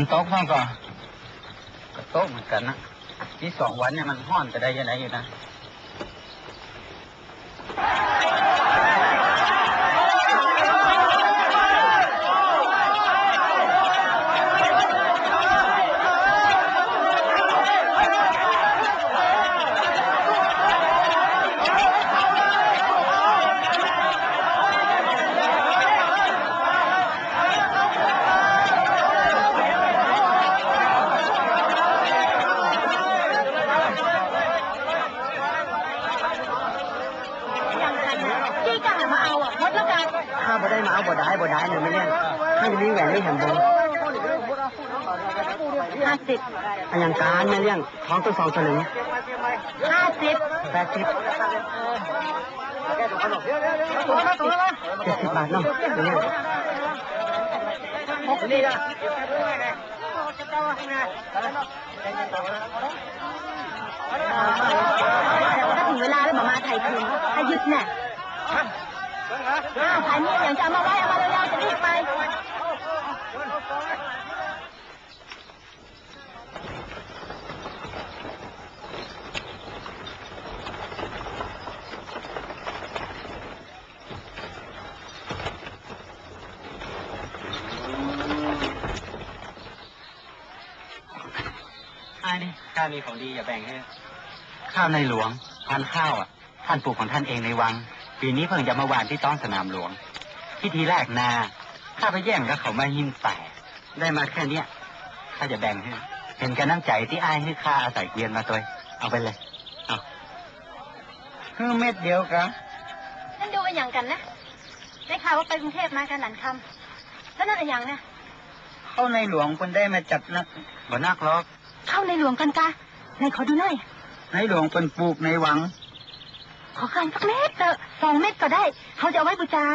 นตกห้องก่อนก็ตกเหมือนกันนะที่สองวันเนี่ยมันห้อนจะได้ยังไงอยู่นะ พี่กะมาเอาอะมดแล้วกันข้าบ่ได้มาเอาบ่ได้บ่ได้เนี่ยไม่เลี้ยข้าจะมีแหวนไม่เห็นบงห้าสิบอันยังการไม่เลี้ยงท้องตัวสองสลึงห้าสิบแปดสิบเจ็ดสิบบาทเนาะไม่เลี้ยงหกสิบถ้าถึงเวลาแล้วมามาไทยคืนถ้ายึดแน่ อ้าวขายมีดอย่างจะเอามาไว้เอามาเร็วๆจะรีบไปอ้ายนี่ข้ามีของดีอย่าแบ่งให้ข้าวในหลวงพันธุ์ข้าวอะ ท่านปลูกของท่านเองในวัง ปีนี้เพิ่งจะมาหวานที่ต้อนสนามหลวงที่ทีแรกนาข้าไปแย่งกับเขามาหิมแต่ได้มาแค่เนี้ยข้าจะแบ่งให้เห็นกันน้ำใจที่อ้ายให้ข้าอาศัยเกวียนมาตัวเอาไปเลยเอาคือเม็ดเดียวกันนั่นดูเป็นอย่างกันนะได้ข่าวว่าไปกรุงเทพมากันหลันคำแล้วนั่นเป็นอย่างเนี่ยเข้าในหลวงคนได้มาจับนักบ่นักหรอกเข้าในหลวงกันกะไหนขอดูหน่อยในหลวงเป็นปลูกในวัง ขอคำสักเม็ดเถอะสองเม็ดก็ได้เขาจะเอาไว้บูชา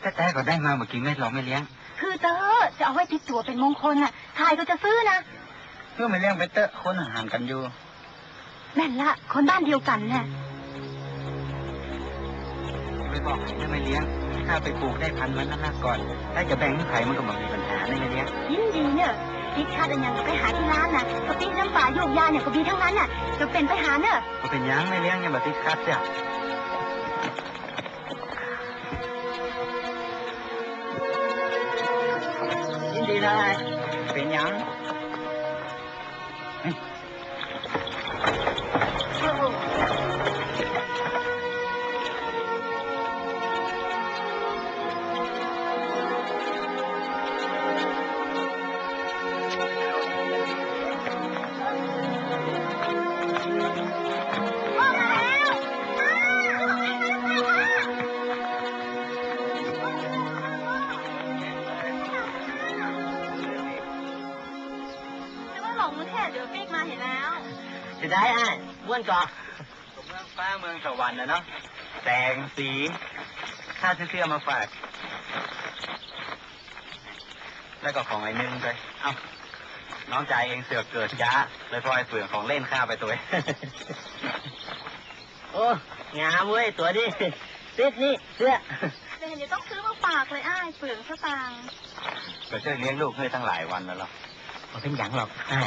แต่แต่ก็ได้มาเมื่อกี้เม็ดหรอกไม่เลี้ยง คือเตอจะเอาไว้ติดตัวเป็นมงคลน่ะทายก็จะซื้อนะเพื่อไม่เลี้ยงไปเตอะคนห่างกันอยู่แม่นละ คนบ้านเดียวกันน่ะไม่บอกให้นะไม่เลี้ยง ถ้าไปปลูกได้พันมันนักๆก่อน ถ้าจะแบ่งให้ใครมันก็ไม่มีปัญหาในไม่เลี้ยงยินดีเนี่ย ติดชาติอันยังก็ไปหาที่ร้านน่ะกะปิน้ำปลาโยกยาเนี่ยก็มีทั้งนั้นน่ะจะเป็นไปหาเนอะก็เป็นยังไม่เลี้ยงยังบัติดคัดจ้ะยินดีได้ ได้ไอ้ม้วนเกาะเมืองฟ้าเมืองสวรรค์นะเนาะแสงสีข้าซื้อเสื้อมาฝาก แล้วก็ของไอ้นึงไปเอ้าน้องจ่ายเองเสือกเกิดจ้าเลยพลอยเปลือกของเล่นข้าไปตัวเองโอ้งามเว้ยตัวนี้ติดนี่เสื้อเดี๋ยวเดี๋ยวต้องซื้อมาฝากเลยอ้ายเปลืองสตางค์ก็ช่วยเลี้ยงลูกให้ตั้งหลายวันแล้วหรอกบ่เป็นหยังหรอกไอ้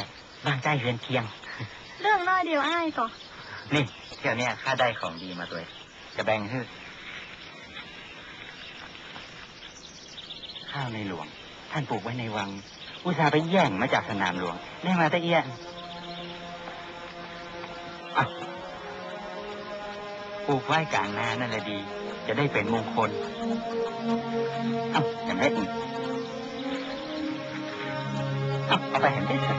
บ้านใจเฮือนเคียง เรื่องน้อยเดียวอ้ายก่อนนี่เที่ยวเนี้ยข้าได้ของดีมาตัวเองจะแบ่งให้ข้าวในหลวง ท่านปลูกไว้ในวัง อุตส่าห์ไปแย่งมาจากสนามหลวง ได้มาตะเอียนปลูกไว้กลางนานั่นแหละดี จะได้เป็นมงคลเอ้าเห็นได้อีกเอ้าเอาไปเห็นได้สิ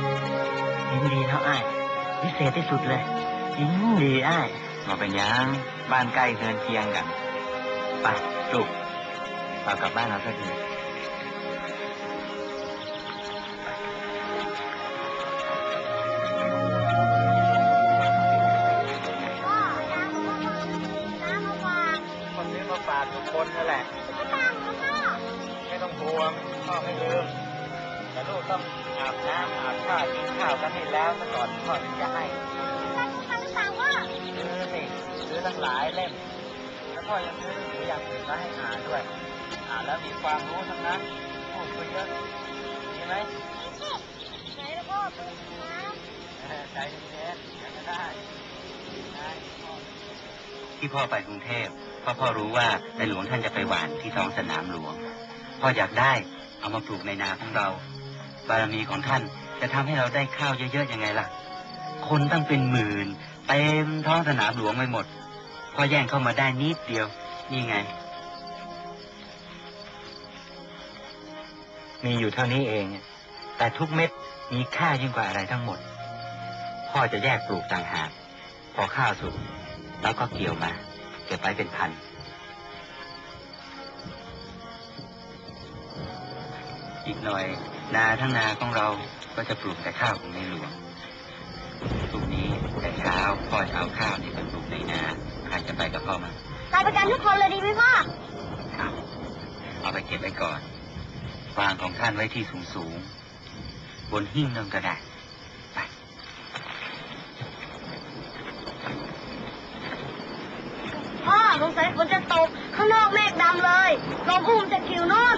ยินดีเนาะไอ้ พิเศษที่สุดเลยยินดีไอ้มาเป็นหยังบ้านใกล้เฮือนเคียงกันไปลูกเรากลับบ้านเราสักทีพ่อน้ำมาน้ำมาฝากคนนี้มาฝากทุกคนนั่นแหละสตางค์นะพ่อไม่ต้องห่วงพ่อไม่ลืม แต่ลูกต้องอาบน้ำอาบข้าวกินข้าวกันให้แล้วซะก่อนพ่อถึงจะให้ใครใครสั่งว่าซื้อสิซื้อตั้งหลายเล่มแล้วพ่อยังซื้อหนังสืออย่างอื่นมาให้อ่านด้วย อ่านแล้วมีความรู้ทั้งนั้นพูดไปเยอะดีไหมไหนล่ะพ่อเปลืองน้เออใจเย็นๆจะได้ได้พ่ที่พ่อไปกรุงเทพพราะพ่อรู้ว่าในหลวงท่านจะไปหวานที่ท้องสนามหลวง พ่ออยากได้เอามาปลูกในนาของเรา บารมีของท่าน จะทำให้เราได้ข้าวเยอะๆยังไงล่ะ คนตั้งเป็นหมื่นเต็มท้องสนามหลวงไปหมดพ่อแย่งเข้ามาได้นิดเดียว นี่ไง มีอยู่เท่านี้เอง แต่ทุกเม็ดมีค่ายิ่งกว่าอะไรทั้งหมด พ่อจะแยกปลูกต่างหากพอข้าวสุกแล้วก็เกี่ยวมา เก็บไว้เป็นพันอีกหน่อย นาทั้งนาของเราก็จะปลูกแต่ข้าวของในหลวงพรุ่งนี้แต่เช้าพ่อจะเอาข้าวนี่ไปปลูกในนาใครจะไปกับพ่อมาำรายประกันทุกคนเลยดีไหมพ่อเอาเอาไปเก็บไว้ก่อน วางของท่านไว้ที่สูงสูงๆบนหิ้งนั่งก็ได้ไปพ่อสงสัยฝนจะตกข้างนอกเมฆดำเลยลมอุ้มจะคิวโน่น